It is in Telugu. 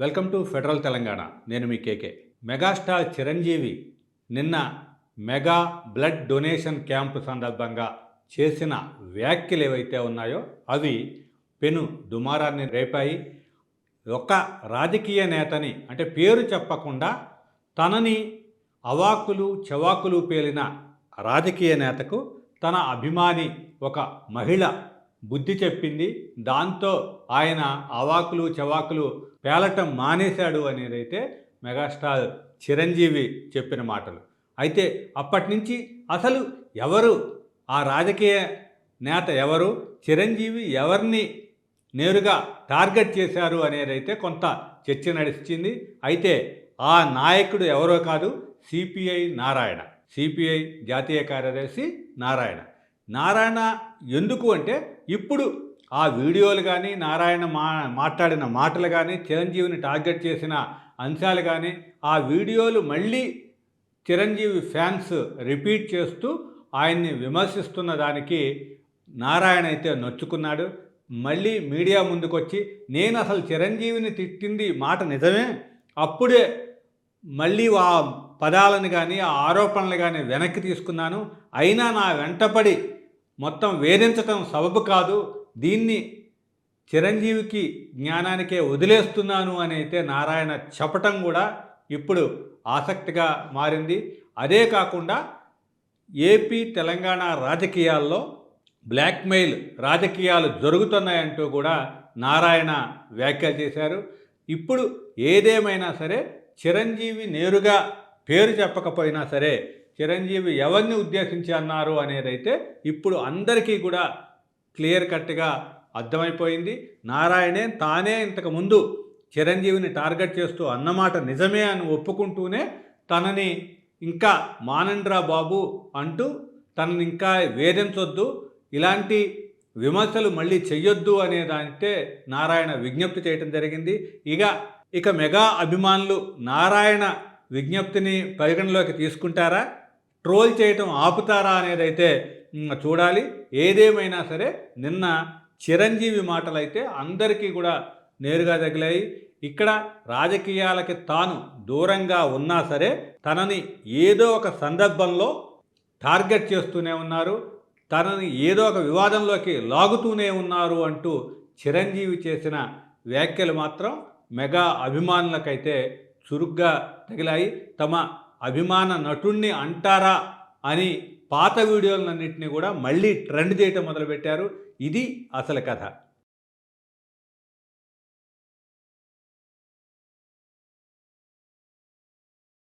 Welcome to federal Telangana. నేను మీ కేకే. మెగాస్టార్ చిరంజీవి నిన్న మెగా బ్లడ్ డొనేషన్ క్యాంపు సందర్భంగా చేసిన వ్యాఖ్యలు ఏవైతే ఉన్నాయో అవి పెను దుమారాన్ని రేపాయి. ఒక రాజకీయ నేతని అంటే పేరు చెప్పకుండా తనని అవాకులు చవాకులు పేలిన రాజకీయ నేతకు తన అభిమాని ఒక మహిళ బుద్ధి చెప్పింది. దాంతో ఆయన అవాకులు చవాకులు పేలటం మానేశాడు అనేదైతే మెగాస్టార్ చిరంజీవి చెప్పిన మాటలు. అయితే అప్పటి నుంచి అసలు ఎవరు? ఆ రాజకీయ నేత ఎవరు? చిరంజీవి ఎవరిని నేరుగా టార్గెట్ చేశారు అనేదైతే కొంత చర్చ నడిచింది. అయితే ఆ నాయకుడు ఎవరో కాదు సిపిఐ నారాయణ. సిపిఐ జాతీయ కార్యదర్శి నారాయణ. నారాయణ ఎందుకు అంటే ఇప్పుడు ఆ వీడియోలు కానీ నారాయణ మా మాట్లాడిన మాటలు కానీ చిరంజీవిని టార్గెట్ చేసిన అంశాలు కానీ ఆ వీడియోలు మళ్ళీ చిరంజీవి ఫ్యాన్స్ రిపీట్ చేస్తూ ఆయన్ని విమర్శిస్తున్న దానికి నారాయణ అయితే నొచ్చుకున్నాడు. మళ్ళీ మీడియా ముందుకొచ్చి నేను అసలు చిరంజీవిని తిట్టింది మాట నిజమే? అప్పుడే మళ్ళీ ఆ పదాలను కానీ ఆ ఆరోపణలు కానీ వెనక్కి తీసుకున్నాను. అయినా నా వెంటపడి మొత్తం వేధించటం సబబు కాదు. దీన్ని చిరంజీవికి జ్ఞానానికే వదిలేస్తున్నాను అని అయితే నారాయణ చెప్పటం కూడా ఇప్పుడు ఆసక్తిగా మారింది. అదే కాకుండా ఏపీ తెలంగాణ రాజకీయాల్లో బ్లాక్మెయిల్ రాజకీయాలు జరుగుతున్నాయంటూ కూడా నారాయణ వ్యాఖ్యలు చేశారు. ఇప్పుడు ఏదేమైనా సరే చిరంజీవి నేరుగా పేరు చెప్పకపోయినా సరే చిరంజీవి ఎవరిని ఉద్దేశించి అన్నారు అనేదైతే ఇప్పుడు అందరికీ కూడా క్లియర్ కట్గా అర్థమైపోయింది. నారాయణే తానే ఇంతకు ముందు చిరంజీవిని టార్గెట్ చేస్తూ అన్నమాట నిజమే అని ఒప్పుకుంటూనే తనని ఇంకా మానండ్రా బాబు అంటూ తనని ఇంకా వేధించొద్దు. ఇలాంటి విమర్శలు మళ్ళీ చెయ్యొద్దు అనే దానితే నారాయణ విజ్ఞప్తి చేయటం జరిగింది. ఇక ఇక మెగా అభిమానులు నారాయణ విజ్ఞప్తిని పరిగణలోకి తీసుకుంటారా? ట్రోల్ చేయటం ఆపుతారా అనేదైతే చూడాలి. ఏదేమైనా సరే నిన్న చిరంజీవి మాటలైతే అందరికీ కూడా నేరుగా తగిలాయి. ఇక్కడ రాజకీయాలకి తాను దూరంగా ఉన్నా సరే తనని ఏదో ఒక సందర్భంలో టార్గెట్ చేస్తూనే ఉన్నారు. తనని ఏదో ఒక వివాదంలోకి లాగుతూనే ఉన్నారు అంటూ చిరంజీవి చేసిన వ్యాఖ్యలు మాత్రం మెగా అభిమానులకైతే చురుగ్గా తగిలాయి. తమ అభిమాన నటుణ్ణి అంటారా అని పాత వీడియోలన్నింటినీ కూడా మళ్ళీ ట్రెండ్ చేయటం మొదలుపెట్టారు. ఇది అసలు కథ.